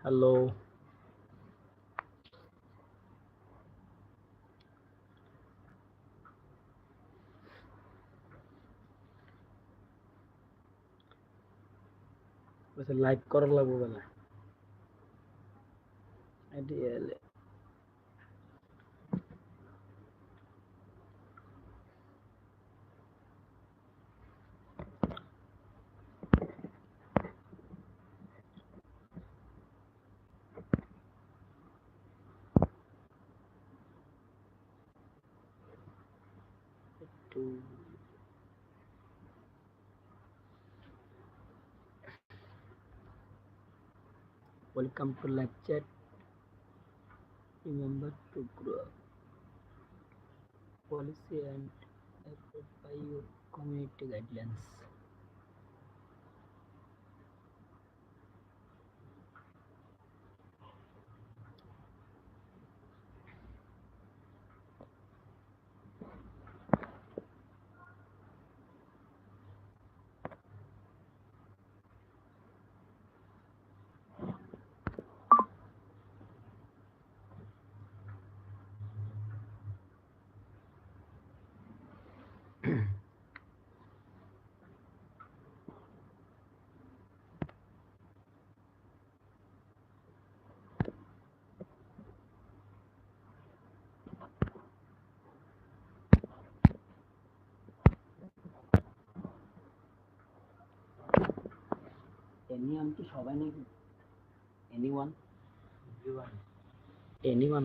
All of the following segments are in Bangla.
হ্যালো লাইভ করা লাগবো বেলা এটি Welcome to lecture. Remember to grow up. Policy and by your community guidelines. Anyone কি সবাই নাকি এনিওয়ান এনিওয়ান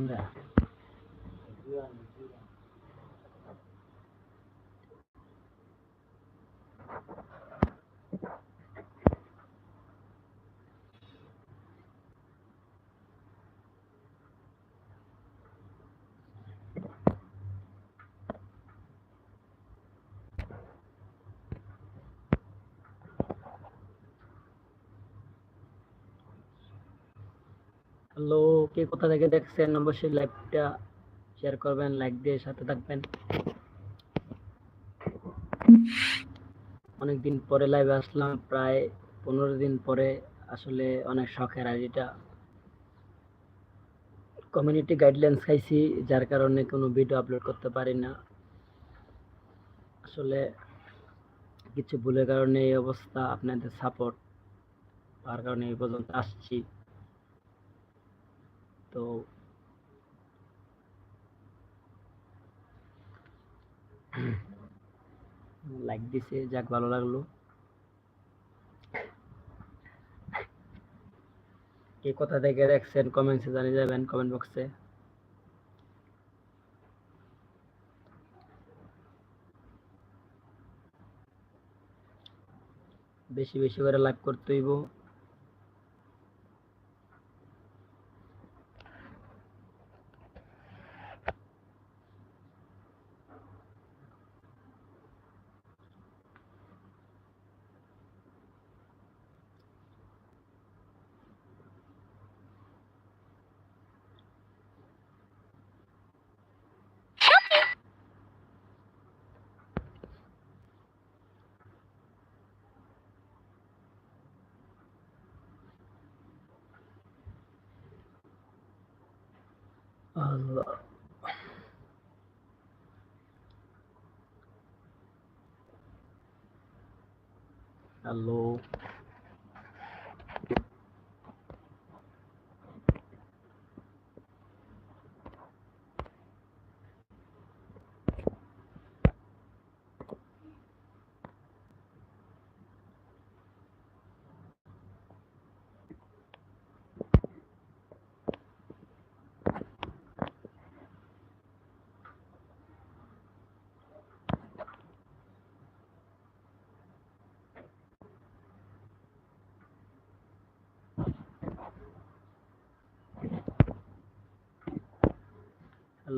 হ্যালো কে কোথা থেকে দেখছেন? অবশ্যই লাইভটা শেয়ার করবেন লাইক দিয়ে সাথে থাকবেন। অনেকদিন পরে লাইভে আসলাম, প্রায় পনেরো দিন পরে আসলে অনেক শখের আর এটা কমিউনিটি গাইডলাইন্স খাইছি, যার কারণে কোনো ভিডিও আপলোড করতে পারি না। আসলে কিছু ভুলের কারণে এই অবস্থা, আপনাদের সাপোর্ট তার কারণে এই পর্যন্ত আসছি। তো লাইক দিছে যাক ভালো লাগল। কে কোথা থেকে দেখছেন কমেন্টসে জানিয়ে যাবেন কমেন্ট বক্সে বেশি বেশি করে লাইক করতে হইব। আল্লাহ হ্যালো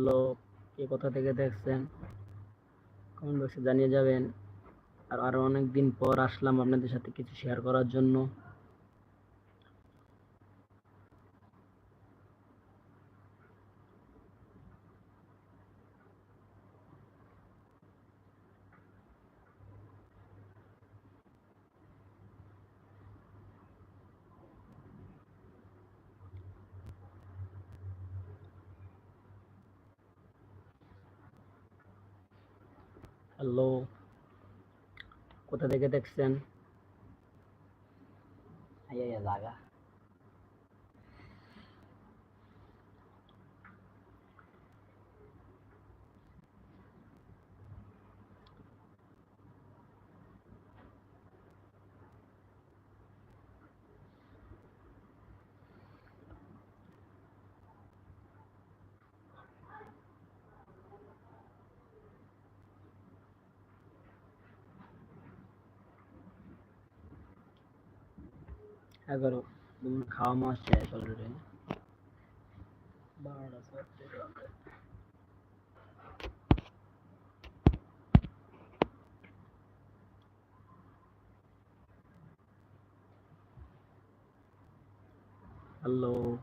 হ্যালো কে কোথা থেকে দেখছেন? কমেন্ট বক্সে জানিয়ে যাবেন। আর আরও অনেক দিন পর আসলাম আপনাদের সাথে কিছু শেয়ার করার জন্য। হ্যালো কোথা থেকে দেখছেন Ahí এগারো। খাওয়া মাস শেষ অলরেডি বারোটা। হ্যালো।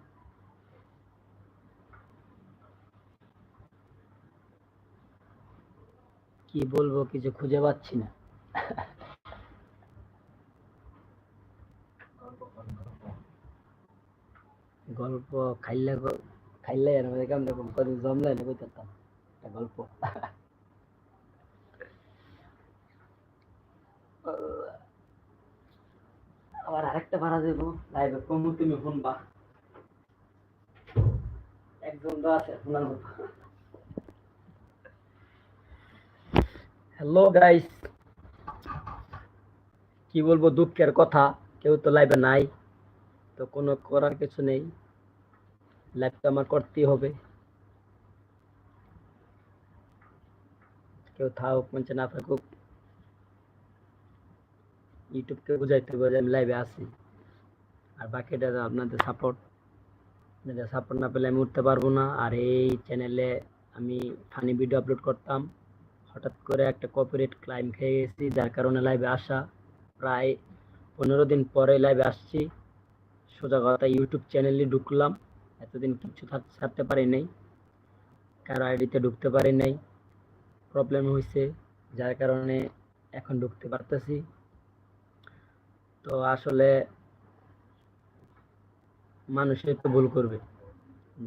কি বলব কিছু খুঁজে পাচ্ছি না। গল্প, খাইলে খাইলে এর মধ্যে কেমন রকম কত জমলে না কইতাম একটা গল্প। আবার আরেকটা ভাড়া দেব লাইভে কমু, তুমি শুনবা। একজন তো আছে, শোনার মতো। হ্যালো গাইস কি বলব, দুঃখের কথা। কেউ তো লাইভে নাই। তো কোনো করার কিছু নেই। লাইভ তো আমার করতেই হবে। কেউ থাকুক, মঞ্চে না থাকুক ইউটিউবকে বুঝাইতে হবে আমি লাইভে আছি। আর বাকিটা আপনাদের সাপোর্ট আপনাদের সাপোর্ট না পেলে আমি উঠতে পারব না। আর এই চ্যানেলে আমি ফানি ভিডিও আপলোড করতাম। হঠাৎ করে একটা কপিরাইট ক্লাইম খেয়ে গেছি, যার কারণে লাইভে আসা। প্রায় পনেরো দিন পরে লাইভে আসছি। সোজা কথা ইউটিউব চ্যানেলে ঢুকলাম। এতদিন কিছু ছাড়তে পারি নাই, কারও আইডিতে ঢুকতে পারি নাই প্রবলেম হয়েছে যার কারণে এখন ঢুকতে পারতেছি। তো আসলে মানুষে তো ভুল করবে,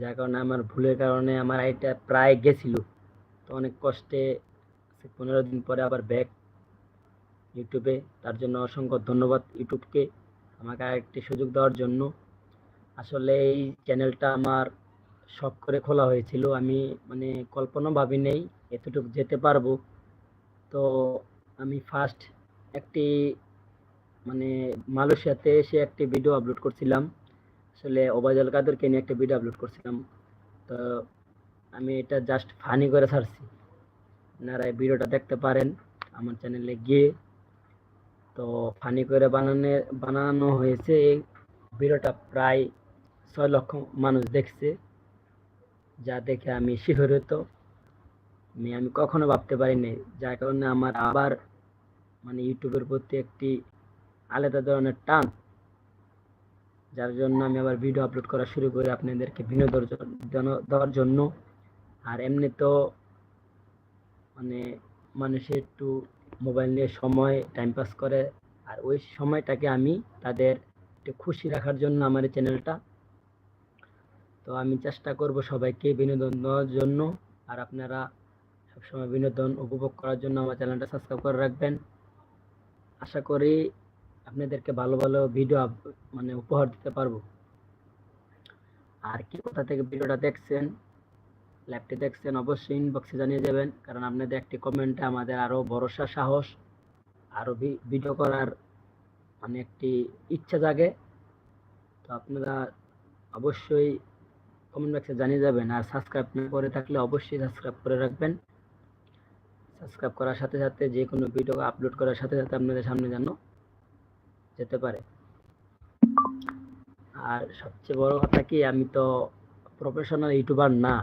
যার কারণে আমার ভুলের কারণে আমার আইটা প্রায় গেছিল। তো অনেক কষ্টে পনেরো দিন পরে আবার ব্যাক ইউটিউবে তার জন্য অসংখ্য ধন্যবাদ ইউটিউবকে আমাকে আরেকটি সুযোগ দেওয়ার জন্য। আসলে এই চ্যানেলটা আমার শখ করে খোলা হয়েছিল। আমি মানে কল্পনা ভাবি নেই এতটুকু যেতে পারব। তো আমি ফার্স্ট একটি মানে মালয়েশিয়াতে এসে একটি ভিডিও আপলোড করছিলাম। আসলে ওবায়দুল কাদেরকে নিয়ে একটা ভিডিও আপলোড করছিলাম। তো আমি এটা জাস্ট ফানি করে ছাড়ছি। আপনারা এই ভিডিওটা দেখতে পারেন আমার চ্যানেলে গিয়ে। তো ফানি করে বানানো বানানো হয়েছে। এই ভিডিওটা প্রায় ছয় লক্ষ মানুষ দেখছে, যা দেখে আমি শিহরিত। আমি আমি কখনো ভাবতে পারিনি, যার কারণে আমার আবার মানে ইউটিউবের প্রতি একটি আলাদা ধরনের টান, যার জন্য আমি আবার ভিডিও আপলোড করা শুরু করি আপনাদেরকে বিনোদন দেওয়ার জন্য। আর এমনি তো মানে মানুষে একটু মোবাইল নিয়ে সময় টাইম পাস করে, আর ওই সময়টাকে আমি তাদের একটু খুশি রাখার জন্য আমার এই চ্যানেলটা তো আমি চেষ্টা করব সবাইকে বিনোদন দেওয়ার জন্য। আর আপনারা সবসময় বিনোদন উপভোগ করার জন্য আমার চ্যানেলটা সাবস্ক্রাইব করে রাখবেন। আশা করি আপনাদেরকে ভালো ভালো ভিডিও মানে উপহার দিতে পারব। আর কি কোথা থেকে ভিডিওটা দেখছেন, লাইভটি দেখছেন অবশ্যই ইনবক্সে জানিয়ে যাবেন কারণ আপনাদের একটি কমেন্টে আমাদের আরও ভরসা, সাহস আরও ভিডিও করার মানে একটি ইচ্ছা জাগে। তো আপনারা অবশ্যই কমেন্ট বক্সে জানিয়ে যাবেন। আর সাবস্ক্রাইব না করে থাকলে অবশ্যই সাবস্ক্রাইব করে রাখবেন। সাবস্ক্রাইব করার সাথে সাথে যে কোনো ভিডিও আপলোড করার সাথে সাথে আপনাদের সামনে যেন যেতে পারে। আর সবচেয়ে বড় কথা কি, আমি তো প্রফেশনাল ইউটিউবার না।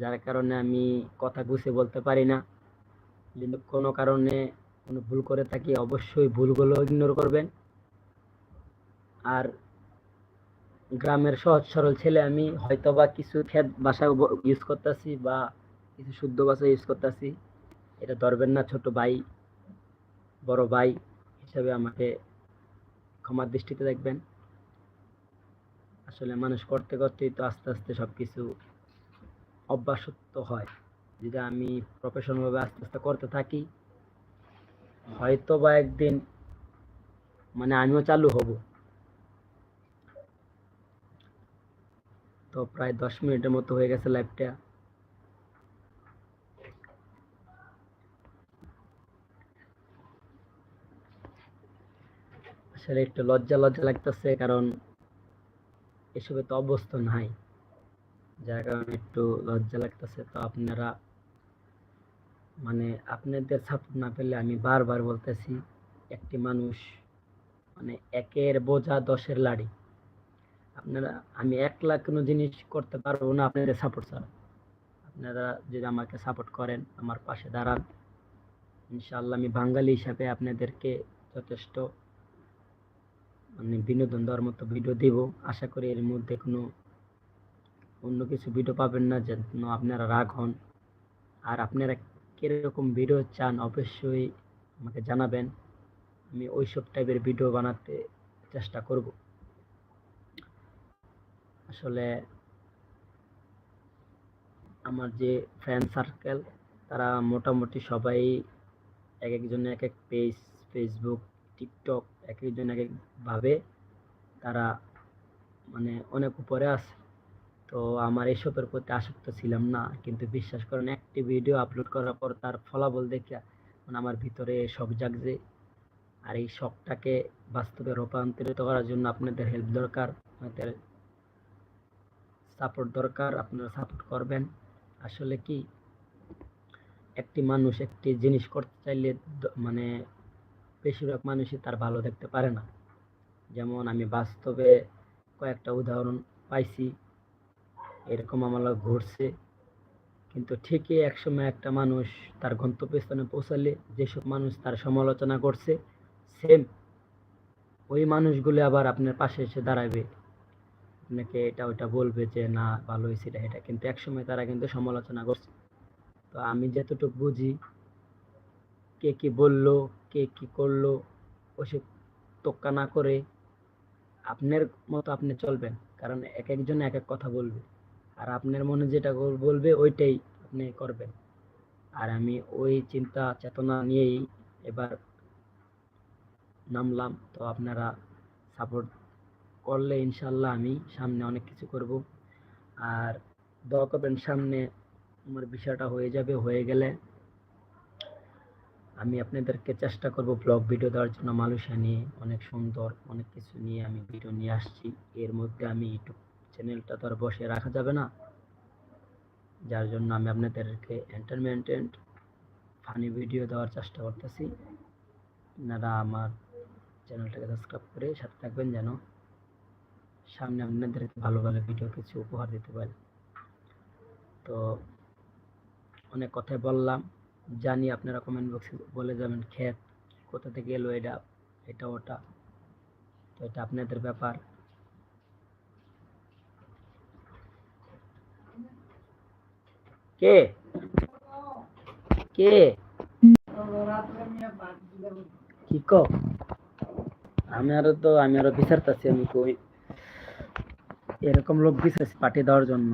যার কারণে আমি কথা গুছিয়ে বলতে পারি না। কোনো কারণে কোনো ভুল করে থাকি, অবশ্যই ভুলগুলো ইগনোর করবেন। আর গ্রামের সহজ সরল ছেলে আমি হয়তো বা কিছু খেত ভাষা ইউজ করতেছি বা কিছু শুদ্ধ ভাষা ইউজ করতেছি। এটা ধরবেন না, ছোট ভাই, বড় ভাই হিসাবে আমাকে ক্ষমার দৃষ্টিতে দেখবেন। আসলে মানুষ করতে করতেই তো আস্তে আস্তে সব কিছু অভ্যাসত্ব হয়। যদি আমি প্রফেশনাল ভাবে আস্তে আস্তে করতে থাকি হয়তো বা একদিন মানে আমিও চালু হব। তো প্রায় দশ মিনিটের মতো হয়ে গেছে লাইভটা আসলে একটু লজ্জা লজ্জা লাগতেছে, কারণ এসবে তো অভ্যস্ত নাই। যার কারণে একটু লজ্জা লাগতেছে। তো আপনারা মানে আপনাদের সাপোর্ট না পেলে আমি বারবার বলতেছি, একটি মানুষ মানে একের বোঝা দশের লাড়ি। আপনারা, আমি একলা কোনো জিনিস করতে পারব না আপনাদের সাপোর্ট ছাড়া। আপনারা যদি আমাকে সাপোর্ট করেন, আমার পাশে দাঁড়ান। ইনশাআল্লাহ আমি বাঙালি হিসাবে আপনাদেরকে যথেষ্ট মানে বিনোদন দেওয়ার মতো ভিডিও দিব। আশা করি এর মধ্যে কোনো অন্য কিছু ভিডিও পাবেন না, যেন আপনারা রাগ হন। আর আপনারা কীরকম ভিডিও চান, অবশ্যই আমাকে জানাবেন। আমি ওইসব টাইপের ভিডিও বানাতে চেষ্টা করব। আসলে আমার যে ফ্রেন্ড সার্কেল তারা মোটামুটি সবাই এক একজন এক এক পেজ ফেসবুক টিকটক এক একজন এক একভাবে তারা মানে অনেক উপরে আছে। তো আমার এসবের প্রতি আসক্ত ছিলাম না, কিন্তু বিশ্বাস করেন একটি ভিডিও আপলোড করার পর তার ফলাফল দেখে মানে আমার ভিতরে শখ জাগছে। আর এই শখটাকে বাস্তবে রূপান্তরিত করার জন্য আপনাদের হেল্প দরকার। আপনাদের সাপোর্ট দরকার, আপনারা সাপোর্ট করবেন। আসলে কি, একটি মানুষ একটি জিনিস করতে চাইলে মানে বেশিরভাগ মানুষই তার ভালো দেখতে পারে না। যেমন আমি বাস্তবে কয়েকটা উদাহরণ পাইছি, এরকম আমার ঘটছে। কিন্তু ঠিকই একসময় একটা মানুষ তার গন্তব্যস্থানে পৌঁছালে যেসব মানুষ তার সমালোচনা করছে সেম ওই মানুষগুলো আবার আপনার পাশে এসে দাঁড়াবে। আপনাকে এটা ওটা বলবে যে, না, ভালো হয়েছে এটা এটা। কিন্তু একসময় তারা কিন্তু সমালোচনা করছে। তো আমি যতটুকু বুঝি, কে কি বলল, কে কি করল, ওসব তোক্কা না করে আপনার মতো আপনি চলবেন। কারণ এক একজন এক এক কথা বলবে। আর আপনার মনে যেটা বলবে ওইটাই আপনি করবেন। আর আমি ওই চিন্তা চেতনা নিয়েই এবার নামলাম। তো আপনারা সাপোর্ট করলে ইনশাল্লাহ আমি সামনে অনেক কিছু করব। আর দোয়া করবেন সামনে আমার বিষয়টা হয়ে যাবে, হয়ে গেলে আমি আপনাদেরকে চেষ্টা করব ব্লগ ভিডিও দেওয়ার জন্য মালয়েশিয়া নিয়ে অনেক সুন্দর অনেক কিছু নিয়ে আমি ভিডিও নিয়ে আসছি। এর মধ্যে আমি ইউটিউব চ্যানেলটা তো আর বসে রাখা যাবে না। যার জন্য আমি আপনাদেরকে এন্টারটেনমেন্ট ফানি ভিডিও দেওয়ার চেষ্টা করতেছি। আপনারা আমার চ্যানেলটাকে সাবস্ক্রাইব করে সাথে থাকবেন যেন সামনে আপনাদের ভালো ভালো ভিডিও কিছু উপহার দিতে পারি। তো অনেক কথাই বললাম। জানি আপনারা কমেন্ট বক্সে বলে যাবেন ক্ষেত কোথা থেকে এলো এটা এটা, ওটা। তো এটা আপনাদের ব্যাপার। কে? কে? কি কো আমি আরও তো, আমি আরও বিচারতাছি, আমি কই এরকম লোক বিশেষ পার্টি দেওয়ার জন্য।